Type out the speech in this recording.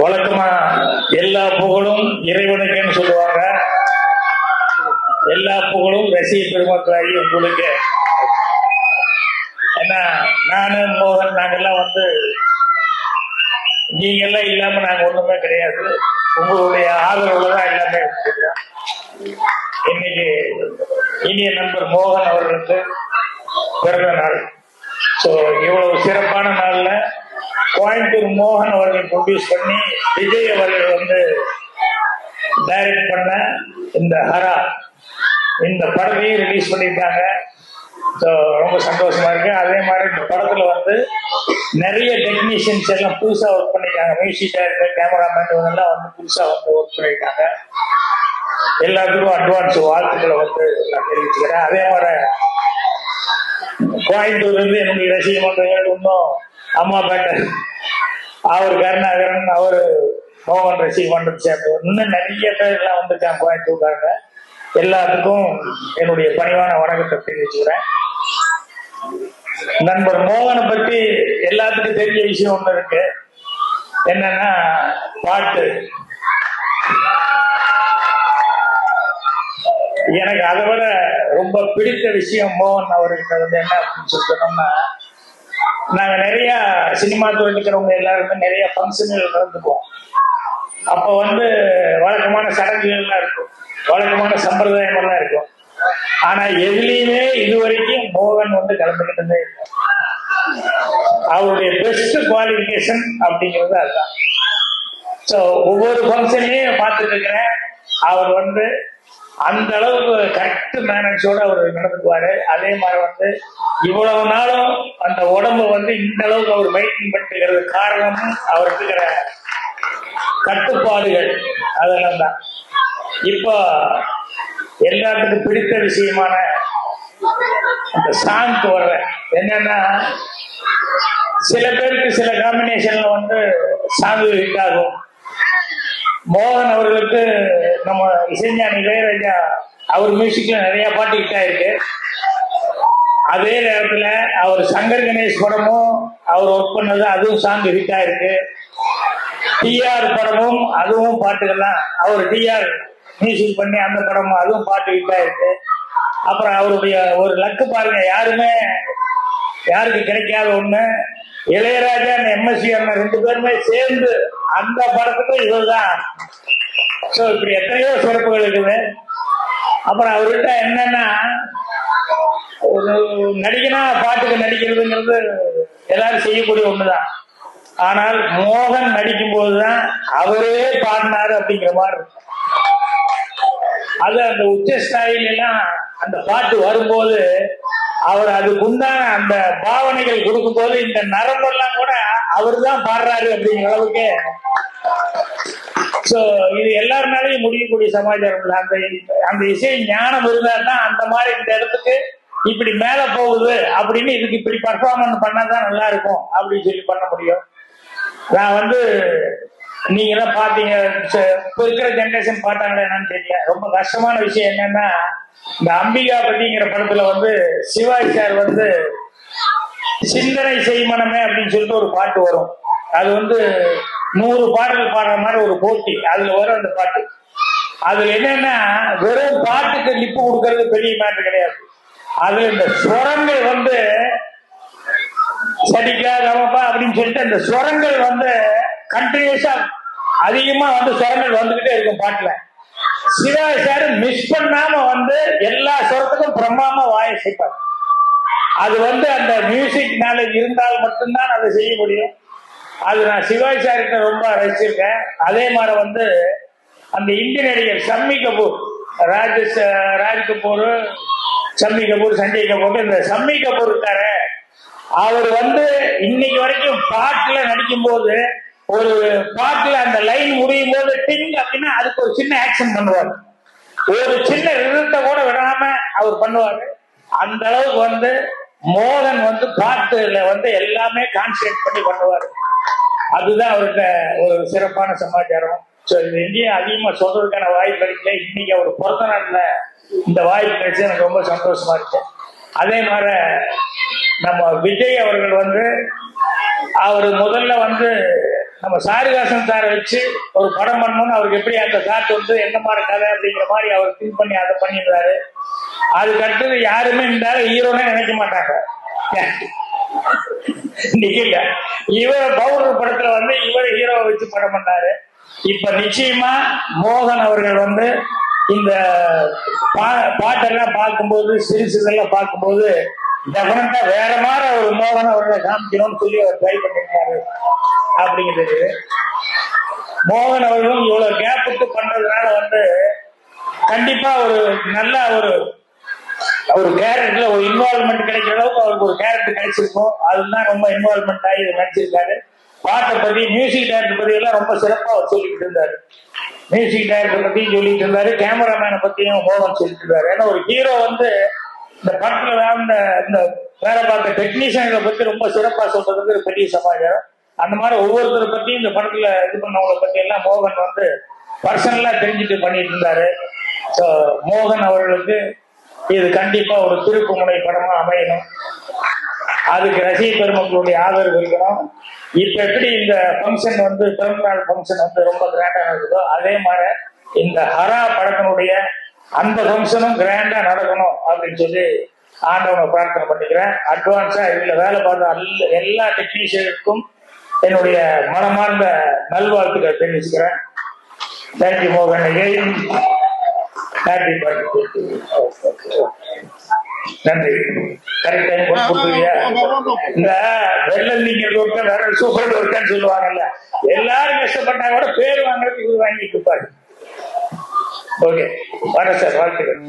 வழக்கமா எல்லா புகழும் இறைவனுக்குன்னு சொல்லுவாங்க. எல்லா புகழும் ரசிக பெருமக்களாகி உங்களுக்கு. ஏன்னா நானு மோகன் நாங்கெல்லாம் வந்து நீங்க எல்லாம் இல்லாம நாங்க ஒண்ணுமே கிடையாது. உங்களுடைய ஆதரவுல தான் எல்லாமே இன்னைக்கு இனிய நண்பர் மோகன் அவர்களுக்கு பிறந்த நாள். ஸோ இவ்வளவு சிறப்பான நாள். கோயம்புத்தூர் மோகன் அவர்கள் ப்ரொடியூஸ் பண்ணி விஜய் அவர்கள் வந்து டைரக்ட் பண்ண இந்த ஹரா. இந்த படத்தையும் ரிலீஸ் பண்ணியிருக்காங்க ஸோ ரொம்ப சந்தோஷமா இருக்கு. அதே மாதிரி இந்த படத்துல வந்து நிறைய டெக்னீஷியன்ஸ் எல்லாம் புதுசா ஒர்க் பண்ணிருக்காங்க மியூசிக் டைரக்டர் கேமராமேன் இவங்கெல்லாம் வந்து புதுசா வந்து ஒர்க் பண்ணியிருக்காங்க எல்லாத்துக்கும் அட்வான்ஸ் வாழ்த்துக்களை வந்து நான் தெரிவிச்சுக்கிறேன். அதே மாதிரி கோயம்புத்தூர்ல இருந்து என்னுடைய ரசிக இன்னும் அம்மா பேட்டை அவர் கருணாகரன் அவர் மோகன் ரசிக மன்றத்தை இன்னும் நிறைய பேர் எல்லாம் வந்திருக்காங்க கோயம்புத்தூர்காரங்க. எல்லாத்துக்கும் என்னுடைய பணிவான வணக்கத்தை தெரிவிச்சுக்கிறேன். நண்பர் மோகனை பத்தி எல்லாத்துக்கும் தெரிஞ்ச விஷயம் ஒண்ணு இருக்கு. என்னன்னா பாட்டு. எனக்கு அதை விட ரொம்ப பிடித்த விஷயம் மோகன் அவர்கிட்ட வந்து என்ன அப்படின்னு சொல்லி சொன்னோம்னா நாங்க நிறைய சினிமா துறையில் இருக்கிறவங்க எல்லாருமே நிறைய ஃபங்க்ஷன்கள் நடந்துக்குவோம். அப்ப வந்து வழக்கமான சடங்குகள்லாம் இருக்கும். வழக்கமான சம்பிரதாயம் எல்லாம் இருக்கும். ஆனா எதுலையுமே இதுவரைக்கும் மோகன் வந்து கலந்துகிட்டதே இல்லை. அவருடைய பெஸ்ட் குவாலிஃபிகேஷன் அப்படிங்கிறது அதுதான். ஸோ ஒவ்வொரு ஃபங்க்ஷன்லையும் பார்த்துட்டு இருக்கிறேன். அவர் வந்து அந்த அளவுக்கு கரெக்ட் மேனேஜோட அவர் நடந்துக்குவாரு. அதே மாதிரி வந்து இவ்வளவு நாளும் அந்த உடம்ப வந்து இந்த அளவுக்கு அவர் மெயின்டைன் பண்ணிக்கிறது காரணம் அவருக்கு இருக்கிற கட்டுப்பாடுகள். அதெல்லாம் தான். இப்போ எல்லாத்துக்கும் பிடித்த விஷயமான அந்த சாங்க்கு வர்ற என்னன்னா சில பேருக்கு சில காம்பினேஷன்ல வந்து சாங் ஹிட் ஆகும். மோகன் அவர்களுக்கு நம்ம இசைஞானி இளையராஜா அவர் மியூசிக்ல நிறைய பாட்டு ஹிட் ஆயிருக்கு. அதே நேரத்துல அவர் சங்கர் கணேஷ் படமும் அவர் ஒர்க் பண்ணது அதுவும் சாங் ஹிட் ஆயிருக்கு. டிஆர் படமும் அதுவும் பாட்டுகள்லாம் அவர் டிஆர் மியூசிக் பண்ணி அந்த படமும் அதுவும் பாட்டு ஹிட் ஆயிருக்கு. அப்புறம் அவருடைய ஒரு லக்கு பாருங்க யாருமே யாருக்கு கிடைக்காத ஒண்ணு இளையராஜா எம்எஸ்சி அண்ணன் ரெண்டு பேருமே சேர்ந்து அந்த படத்துக்கு இவர்தான். ஸோ இப்படி எத்தனையோ சிறப்புகள் இருக்குது. அப்புறம் அவர்கிட்ட என்னன்னா ஒரு நடிகனா பாட்டுக்கு நடிக்கிறதுங்கிறது எல்லாரும் செய்யக்கூடிய ஒண்ணுதான். ஆனால் மோகன் நடிக்கும் போதுதான் அவரே பாடினாரு அப்படிங்கிற மாதிரி இருக்கும். அது அந்த உச்ச ஸ்தாயில எல்லாம் அந்த பாட்டு வரும்போது அவர் அதுக்குண்டான அந்த பாவனைகள் கொடுக்கும்போது இந்த நரம்பெல்லாம் கூட அவர் தான் பாடுறாரு அப்படிங்கிற அளவுக்கு. சோ இது எல்லாருனாலையும் முடியக்கூடிய சமாச்சாரம் இல்லை அந்த அந்த இசை ஞானம் இருந்தா தான் அந்த மாதிரி இந்த இடத்துக்கு இப்படி மேல போகுது அப்படின்னு இதுக்கு இப்படி பர்ஃபார்மன்ஸ் பண்ணாதான் நல்லா இருக்கும் அப்படின்னு சொல்லி பண்ண முடியும். நான் வந்து நீங்க எல்லாம் பாத்தீங்க இப்ப இருக்கிற ஜென்ரேஷன் பார்த்தாங்களா என்னன்னு தெரியல. ரொம்ப கஷ்டமான விஷயம் என்னன்னா இந்த அம்பிகா பத்திங்கிற படத்துல வந்து சிவாஜி சார் வந்து சிந்தனை செய்மனமே அப்படின்னு சொல்லிட்டு ஒரு பாட்டு வரும். அது வந்து நூறு பாடல் பாடுற மாதிரி ஒரு போட்டி. அதுல வரும் அந்த பாட்டு. அதுல என்னன்னா வெறும் பாட்டுக்கு லிப்பு கொடுக்கறது பெரிய மேட்டர் கிடையாது. அதுல இந்த ஸ்வரங்கள் வந்து சரிக்கா கவப்பா அப்படின்னு சொல்லிட்டு அந்த ஸ்வரங்கள் வந்து கண்டினியூஸா அதிகமா வந்து சுரங்கள் வந்துகிட்டே இருக்கும் பாட்டுல. சிவாஜி சார் மிஸ் பண்ணாம வந்து எல்லா சுரத்துக்கும் பிரம்மாம வாயை செய்ப்பார் அது வந்து அந்த மியூசிக் நாலேஜ் இருந்தால் மட்டும்தான் அதை செய்ய முடியும். அது நான் சிவாஜி சார்கிட்ட ரொம்ப ரசிச்சிருக்கேன். அதே மாதிரி வந்து அந்த இந்திய நடிகர் சம்மி கபூர் ராஜேஷ் ராஜ் கபூர் சம்மி கபூர் சஞ்சய் கபூர் இந்த சம்மி கபூர் இருக்காரு அவர் வந்து இன்னைக்கு வரைக்கும் பாட்டுல நடிக்கும் போது ஒரு பாட்டுல அந்த லைன் முடியும் போது டிங் அப்படின்னா அதுக்கு ஒரு சின்ன ஆக்ஷன் பண்ணுவார். ஒரு சின்ன ரிதத்தை கூட விடாம அவர் பண்ணுவாரு. அந்த அளவுக்கு வந்து மோகன் வந்து பாட்டுல வந்து எல்லாமே கான்சன்ட்ரேட் பண்ணி பண்ணுவாரு. அதுதான் அவர்கிட்ட ஒரு சிறப்பான சமாச்சாரம். ஸோ இது எங்கேயும் அதிகமா சொல்றதுக்கான வாய்ப்பு கிடைக்கல. இன்னைக்கு அவர் பிறந்த நாள்ல இந்த வாய்ப்பு கிடைச்சு எனக்கு ரொம்ப சந்தோஷமா இருக்கு. அதே மாதிரி நம்ம விஜய் அவர்கள் வந்து அவர் முதல்ல வந்து நம்ம சாரிகாசன் சாரை வச்சு ஒரு படம் பண்ணணும்னு அவருக்கு எப்படி அந்த சாட் வந்து என்ன மாதிரி கதை அப்படிங்கிற மாதிரி அவர் திங்க் பண்ணி அதை பண்ணியிருந்தாரு. அதுக்கு அடுத்தது யாருமே இந்த ஹீரோனே நினைக்க மாட்டாங்க. நிக்கல. இவர் பவுடர் படத்துல வந்து இவர் ஹீரோவை வச்சு படம் பண்ணாரு. இப்ப நிச்சயமா மோகன் அவர்கள் வந்து இந்த பா- பாட்டெல்லாம் பார்க்கும்போது சிறுசுதெல்லாம் பார்க்கும்போது டெஃபினட்டா வேற மாதிரி ஒரு மோகன் அவர்களை காமிக்கணும்னு சொல்லி அவர் ட்ரை பண்ணிருக்காரு அப்படிங்கிறது மோகன் அவர்களும் இவ்வளவு கேப் விட்டு பண்றதுனால வந்து கண்டிப்பா ஒரு நல்ல ஒரு ஒரு கேரக்டர்ல ஒரு இன்வால்மெண்ட் கிடைக்கிற அளவுக்கு அவருக்கு ஒரு கேரக்டர் கிடைச்சிருக்கும். அதுதான் ரொம்ப இன்வால்மெண்ட் ஆகி இதை நடிச்சிருக்காரு. பாட்டை பத்தி மியூசிக் டைரக்டர் பத்தி எல்லாம் ரொம்ப சிறப்பா அவர் சொல்லிட்டு இருந்தாரு. மியூசிக் டைரக்டர் பத்தியும் சொல்லிட்டு இருந்தாரு. கேமராமேனை பத்தியும் மோகன் சொல்லிட்டு இருந்தாரு. ஏன்னா ஒரு ஹீரோ வந்து இந்த படத்துல தான் இந்த வேலை பார்த்த டெக்னீஷியன்களை பத்தி ரொம்ப சிறப்பா சொல்றது ஒரு பெரிய சமாச்சாரம். அந்த மாதிரி ஒவ்வொருத்தரை பத்தியும் இந்த படத்துல இது பண்ணவங்களை பத்தி எல்லாம் மோகன் வந்து பர்சனலா தெரிஞ்சுட்டு பண்ணிட்டு இருந்தாரு. ஸோ மோகன் அவர்களுக்கு இது கண்டிப்பா ஒரு திருப்பு முனை படமா அமையணும். அதுக்கு ரசிக பெருமக்களுடைய ஆதரவு இருக்கணும். இப்ப எப்படி இந்த ஃபங்க்ஷன் வந்து பிறந்தநாள் ஃபங்க்ஷன் வந்து ரொம்ப கிராண்டா நடக்குதோ அதே மாதிரி இந்த ஹரா படத்தினுடைய அந்த ஃபங்க்ஷனும் கிராண்டா நடக்கணும் அப்படின்னு சொல்லி ஆண்டவனை பிரார்த்தனை பண்ணிக்கிறேன். அட்வான்ஸா இதுல வேலை பார்த்த எல்லா டெக்னீஷியனுக்கும் என்னுடைய மனமார்ந்த நல்வாழ்த்துக்கள் தெரிவிச்சுக்கிறேன். தேங்க்யூ மோகன் again. ஹாப்பி பர்த்டே நன்றி. கரெக்ட் டைம் கொடுத்துருவியா இந்த வெள்ளம் நீங்கிறது ஒருத்தன் வேற சூப்பர் ஒருத்தன் சொல்லுவாங்கல்ல. எல்லாரும் கஷ்டப்பட்டா கூட பேர் வாங்குறதுக்கு வாங்கிட்டு இருப்பாரு. ஓகே வரேன் சார் வாழ்த்துக்கள்.